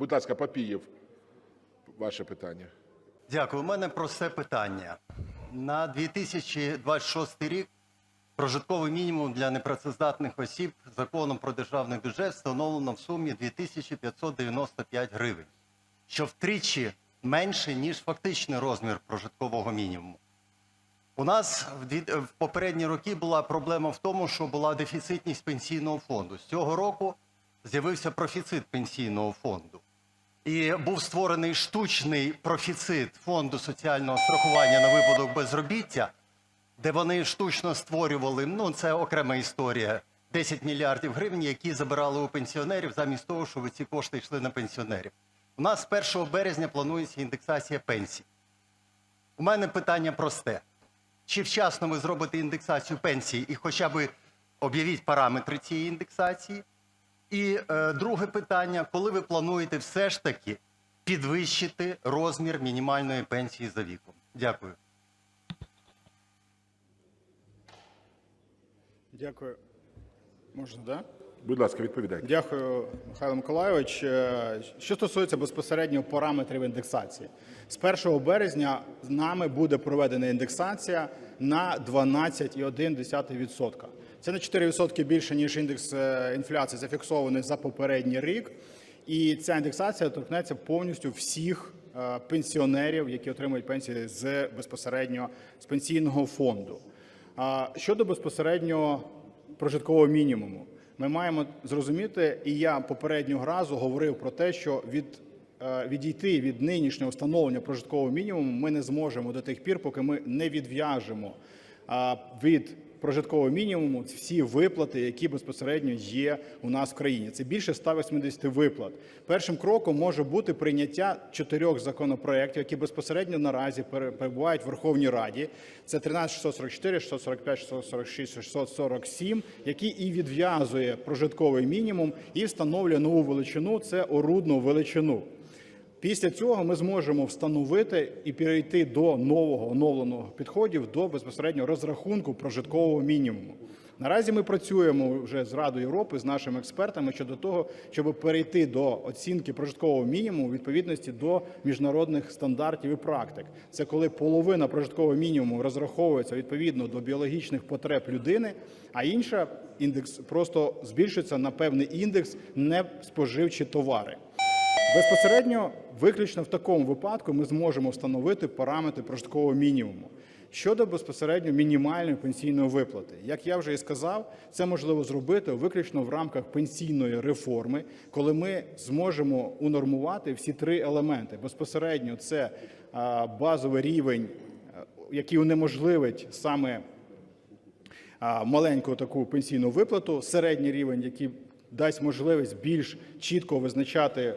Будь ласка, Папієв, ваше питання. Дякую. У мене просте питання. На 2026 рік прожитковий мінімум для непрацездатних осіб законом про державний бюджет встановлено в сумі 2595 гривень, що втричі менше, ніж фактичний розмір прожиткового мінімуму. У нас в попередні роки була проблема в тому, що була дефіцитність пенсійного фонду. З цього року з'явився профіцит пенсійного фонду. І був створений штучний профіцит фонду соціального страхування на випадок безробіття, де вони штучно створювали, ну це окрема історія, 10 мільярдів гривень, які забирали у пенсіонерів замість того, щоб ці кошти йшли на пенсіонерів. У нас з 1 березня планується індексація пенсій. У мене питання просте. Чи вчасно ви зробите індексацію пенсій і хоча б об'явіть параметри цієї індексації? І е, друге питання: коли ви плануєте все ж таки підвищити розмір мінімальної пенсії за віком? Дякую. Дякую. Можна, да? Будь ласка, відповідайте. Дякую, Михайло Миколайович. Е, Що стосується безпосередньо параметрів індексації, з 1 березня з нами буде проведена індексація на 12,1%. Це на 4% більше, ніж індекс е, інфляції зафіксований за попередній рік. І ця індексація торкнеться повністю всіх е, пенсіонерів, які отримують пенсії з безпосередньо з пенсійного фонду. Щодо безпосередньо прожиткового мінімуму, ми маємо зрозуміти, і я попереднього разу говорив про те, що від е, відійти від нинішнього встановлення прожиткового мінімуму ми не зможемо до тих пір, поки ми не відв'яжемо від прожиткового мінімуму всі виплати, які безпосередньо є у нас в країні. Це більше 180 виплат. Першим кроком може бути прийняття чотирьох законопроєктів, які безпосередньо наразі пере- перебувають в Верховній Раді. Це 13644, 645, 646, 647, який і відв'язує прожитковий мінімум і встановлює нову величину це орудну величину. Після цього ми зможемо встановити і перейти до нового оновленого підходів до безпосередньо розрахунку прожиткового мінімуму. Наразі ми працюємо вже з Радою Європи з нашими експертами щодо того, щоб перейти до оцінки прожиткового мінімуму у відповідності до міжнародних стандартів і практик. Це коли половина прожиткового мінімуму розраховується відповідно до біологічних потреб людини, а інша індекс просто збільшується на певний індекс не споживчі товари. Безпосередньо, виключно в такому випадку ми зможемо встановити параметри прожиткового мінімуму. Щодо безпосередньо мінімальної пенсійної виплати, як я вже і сказав, це можливо зробити виключно в рамках пенсійної реформи, коли ми зможемо унормувати всі три елементи. Безпосередньо це базовий рівень, який унеможливить саме маленьку таку пенсійну виплату, середній рівень, який дасть можливість більш чітко визначати